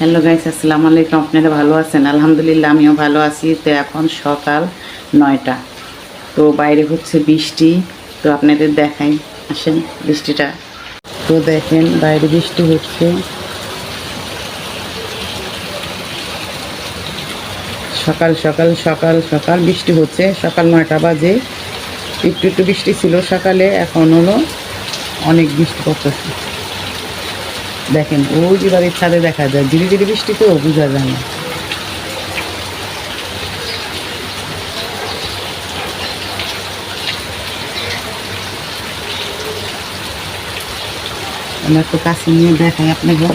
Hello guys আসসালামু আলাইকুম। আপনারা ভালো আছেন? আলহামদুলিল্লাহ, আমিও ভালো আছি। তো এখন সকাল নয়টা। তো বাইরে হচ্ছে বৃষ্টি। তো আপনাদের দেখাই। আসেন বৃষ্টিটা। তো দেখেন, বাইরে বৃষ্টি হচ্ছে। সকাল সকাল সকাল সকাল বৃষ্টি হচ্ছে। সকাল নয়টা বাজে। একটু একটু বৃষ্টি ছিল সকালে। এখন হলো অনেক বৃষ্টি পড়তেছে। দেখেন ওই যে বাড়ির ছাদে দেখা যায় ধীরে ধীরে বৃষ্টিতেও বোঝা যায় না। আমরা তো কাছে নিয়ে দেখাই আপনাকে।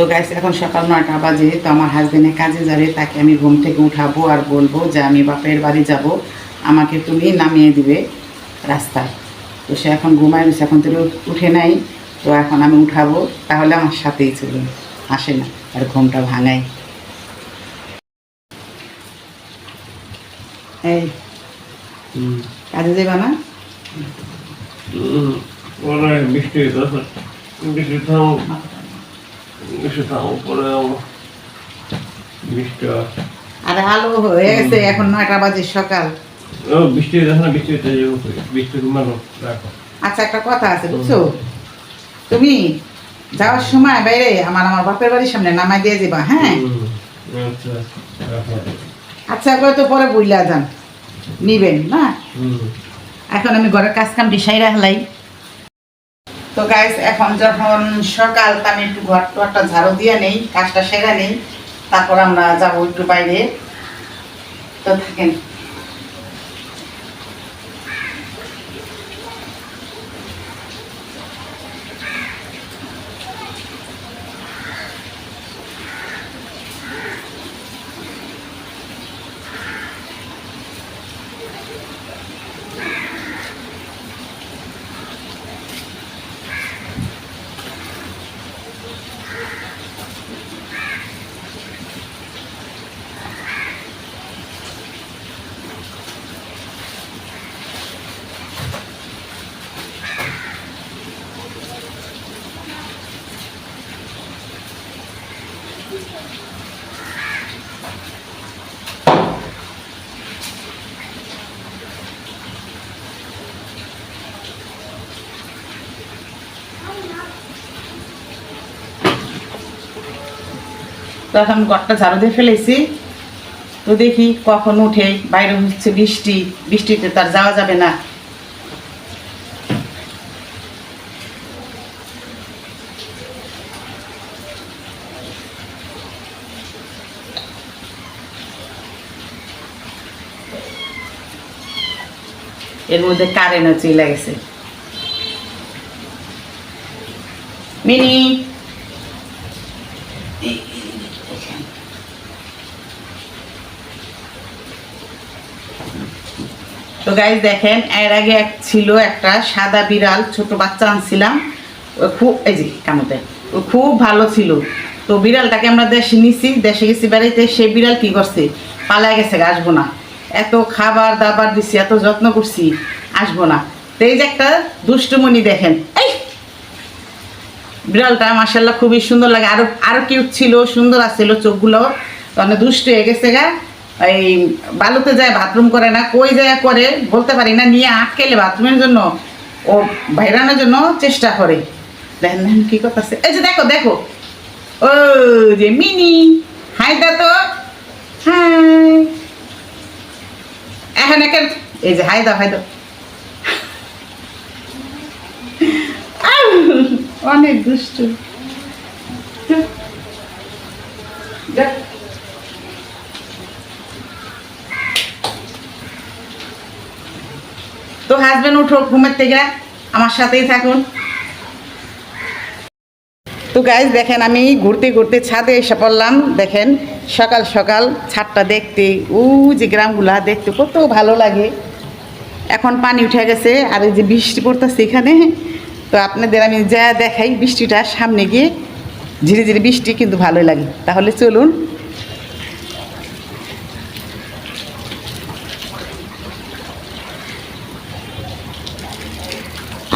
তো গাইস এখন সকাল নয়টা বাজে, তো আমার হাজবেন্ডের কাজে যাবে, তাকে আমি ঘুম থেকে উঠাবো আর বলব যে আমি বাপের বাড়ি যাব। আমাকে তুমি নামিয়ে দিবে রাস্তায়। তো সে এখন ঘুমায় রয়েছে, এখন তো উঠে নাই, তো এখন আমি উঠাবো, তাহলে আমার সাথেই চলুন আসে না, আর ঘুমটা ভাঙাই এই, কাজে যাবা না? থাম বৃষ্টি পরে আমার আরে আলো হয়ে গেছে এখন নয়টা বাজে সকাল। ও বৃষ্টি হইতেছে না বৃষ্টি হইতে যাব বৃষ্টি রাখো। আচ্ছা একটা কথা আছে বুঝছ? তুমি যাওয়ার সময় বাইরে আমার আমার বাপের বাড়ির সামনে নামাই দিয়ে যাবা হ্যাঁ? আচ্ছা আচ্ছা করে তো পরে বইলা যান নিবেন না? এখন আমি ঘরের কাজ কাম বিষয় রাখলাই তো গাইস এখন যখন সকাল আমি একটু ঘর টরটা ঝাড়ু দিয়ে নেই, কাজটা সেরা নেই, তারপর আমরা যাব একটু বাইরে। তো থাকেন। তো এখন ঘরটা ঝাড়ু দিয়ে ফেলেছি। তো দেখি কখন উঠে বাইরে হচ্ছে বৃষ্টি। বৃষ্টিতে তার যাওয়া যাবে না। এর মধ্যে কারেন্টও চলে গেছে। মিনি! তো গাইজ দেখেন, এর আগে এক ছিল একটা সাদা বিড়াল, ছোট বাচ্চা আনছিলাম। খুব, এই যে কামতে ও খুব ভালো ছিল। তো বিড়ালটাকে আমরা দেশে নিছি, দেশে গেছি বেড়াইতে সেই বিড়াল কি করছে? পালায় গেছে আসব না। এত খাবার দাবার দিছি, এত যত্ন করছি, আসব না। তো এই যে একটা দুষ্টুমণি দেখেন বিড়ালটা মাসাল্লাহ খুবই সুন্দর লাগে। আরও আরও কিউট ছিল, সুন্দর আছিল চোখগুলো। তখন দুষ্ট হয়ে গেছে গা। এই বালুতে যায়, বাথরুম করে না, কই যায় করে, বলতে পারি না, নিয়ে আটকেলে বাথরুমের জন্য। ও বাইরানোর জন্য চেষ্টা করে। দেখেন দেখেন কি করতেছে। এই যে দেখো দেখো। ও যে মিনি। হাই তো এখন একের এই যে হাই দাও হাই দাও। অনেক দুষ্টু। তো হাজবেন্ড উঠো ঘুমের থেকে, আমার সাথেই থাকুন। তো গাইজ দেখেন আমি ঘুরতে ঘুরতে ছাদে এসে পড়লাম। দেখেন, সকাল সকাল ছাদটা দেখতে ও যে গ্রামগুলা দেখতে কত ভালো লাগে। এখন পানি উঠে গেছে, আর এই যে বৃষ্টি পড়তেছে এখানে তো আপনাদের আমি যা দেখাই বৃষ্টিটা সামনে গিয়ে ধীরে ধীরে বৃষ্টি কিন্তু ভালোই লাগে। তাহলে চলুন।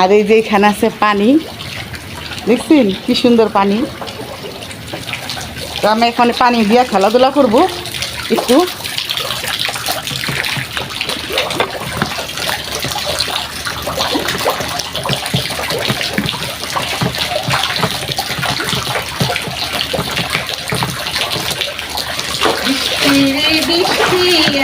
আর এই যে এখানে আছে পানি, দেখছেন কি সুন্দর পানি? তো আমি এখানে পানি দিয়ে খেলাধুলা করব, একটু বৃষ্টি রে যেতে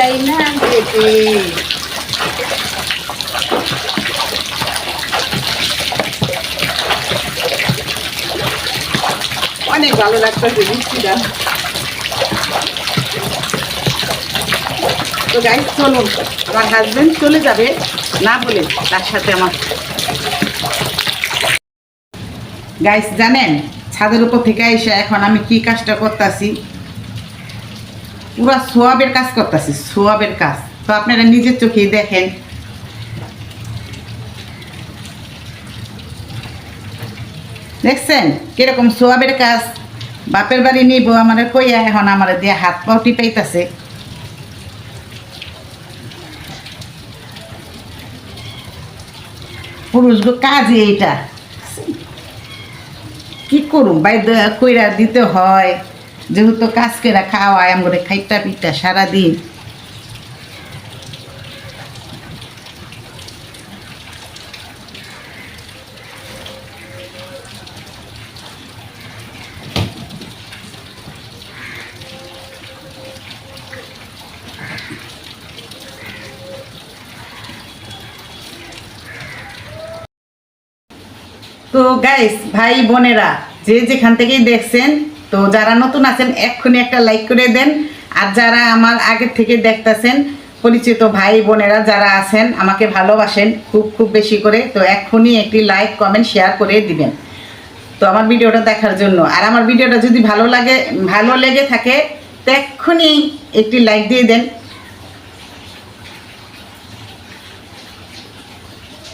অনেক ভালো তো গাইজ চলুন, আমার চলে যাবে, না বলে তার সাথে আমার গাইস জানেন, ছাদের উপর থেকে এসে এখন আমি কি কাজটা করতেছি? পুরা সোয়াবের কাজ করতেছি, সোয়াবের কাজ। তো আপনারা নিজের চোখেই দেখেন। দেখছেন? কীরকম সোয়াবের কাজ। বাপের বাড়ি নিব, আমার কইয়া এখন আমার দিয়ে হাত পাও টিপাইতেছে। পুরুষ গো কাজে এটা কি করুম? বাই কইরা দিতে হয়। যেহেতু কাজ করে খাওয়ায় আমরা খাইটা পিঠা সারাদিন। তো গাইস ভাই বোনেরা, যে যেখান থেকেই দেখছেন তো যারা নতুন আছেন, এক্ষুনি একটা লাইক করে দেন। আর যারা আমার আগের থেকে দেখতেছেন, পরিচিত ভাই বোনেরা যারা আছেন, আমাকে ভালোবাসেন খুব খুব বেশি করে, তো এক্ষুনি একটি লাইক কমেন্ট শেয়ার করে দিবেন। তো আমার ভিডিওটা দেখার জন্য। আর আমার ভিডিওটা যদি ভালো লাগে, ভালো লেগে থাকে, তো এক্ষুনি একটি লাইক দিয়ে দেন।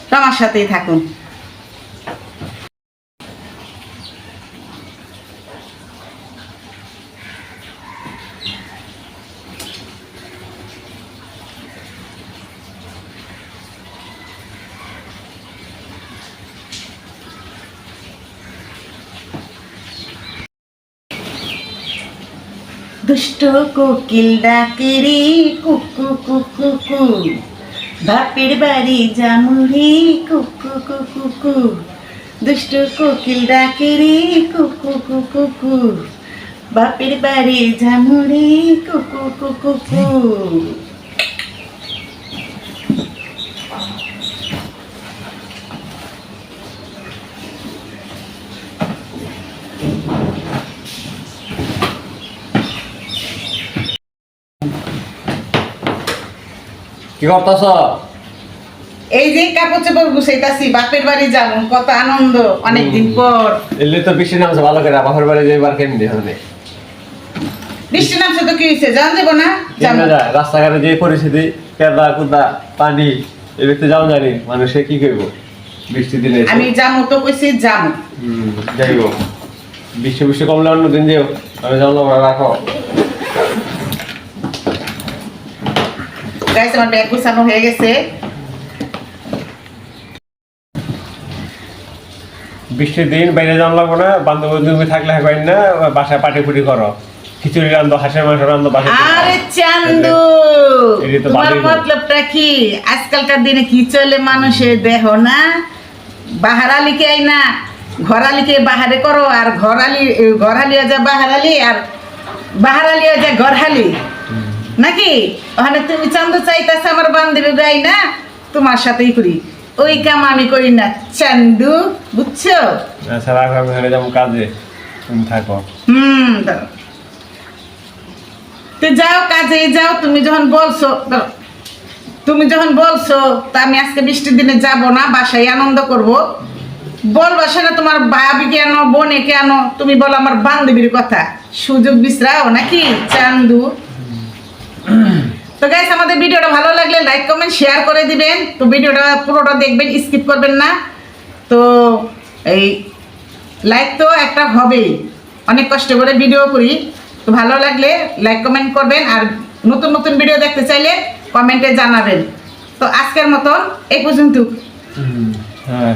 তো আমার সাথেই থাকুন। দুষ্ট কোকিল ডাকেরি কুকু কুকু কু বাপের বাড়ি জামুরি কুকু কুকু কু দুষ্ট কোকিল ডাকেরি কুকু কুকু কু বাপের বাড়ি জামুরি কুকু কুকু কু কি করতেছ? এই যে কাপড় চোপড় গুছাইতাছি বাপের বাড়ি যাব কত আনন্দ অনেকদিন পর। এলে তো বৃষ্টি নামছে ভালো করে বাপের বাড়ি যাইবার কেন দিয়ে হবে? বৃষ্টি নামছে তো কি হয়েছে জান দেবো না? যাব। কেমনে রাস্তাঘাটে যে পরিস্থিতি কেদা কুদা পানি এ ব্যক্তি যাও জানি মানুষে কি করব বৃষ্টি দিনে আমি যাব তো কইছি যাব। হুম, যাইব। বৃষ্টি বৃষ্টি কমলে অন্য দিন যেও আমি জানো রাখো। গাইছে আমার ব্যাগ গুছানো হয়ে গেছে। বৃষ্টির দিন বাইরে যাওয়া লাগবো না বান্ধব তুমি থাকলে হবেন না বাসায় পাটি ফুটি করো। খিচুড়ি রান্ধো হাঁসের মাংস রান্ধো বাসায় আরে চান্দু তোমার। মতলবটা কি? আজকালকার দিনে কি চলে মানুষের দেহ না? বাহারালিকে আই না ঘরালিকে বাহারে করো আর ঘরালি ঘরালিও যা বাহারালি আর বাহারালিও যা ঘরহালি। নাকি? ওখানে তুমি চান্দু চাইতেছ আমার বান্ধবী গাই না? তোমার সাথেই করি। ওই কাম আমি করি না। চান্দু বুঝছ? যাব কাজে। তুমি থাকো। হুম। তো যাও কাজে যাও। তুমি যখন বলছো। তুমি যখন বলছো তা আমি আজকে বৃষ্টির দিনে যাব না বাসায় আনন্দ করব। বলবা সেটা তোমার ভাবি কেন বোনে কেন? তুমি বলো আমার বান্ধবীর কথা। সুযোগ বিশ্রাও নাকি চান্দু? তো গাইস আমাদের ভিডিওটা ভালো লাগলে লাইক কমেন্ট শেয়ার করে দিবেন। তো ভিডিওটা পুরোটা দেখবেন স্কিপ করবেন না। তো এই লাইক তো একটা হবেই। অনেক কষ্ট করে ভিডিও করি। তো ভালো লাগলে লাইক কমেন্ট করবেন। আর নতুন নতুন ভিডিও দেখতে চাইলে কমেন্টে জানাবেন। তো আজকের মতন এই পর্যন্ত। হ্যাঁ।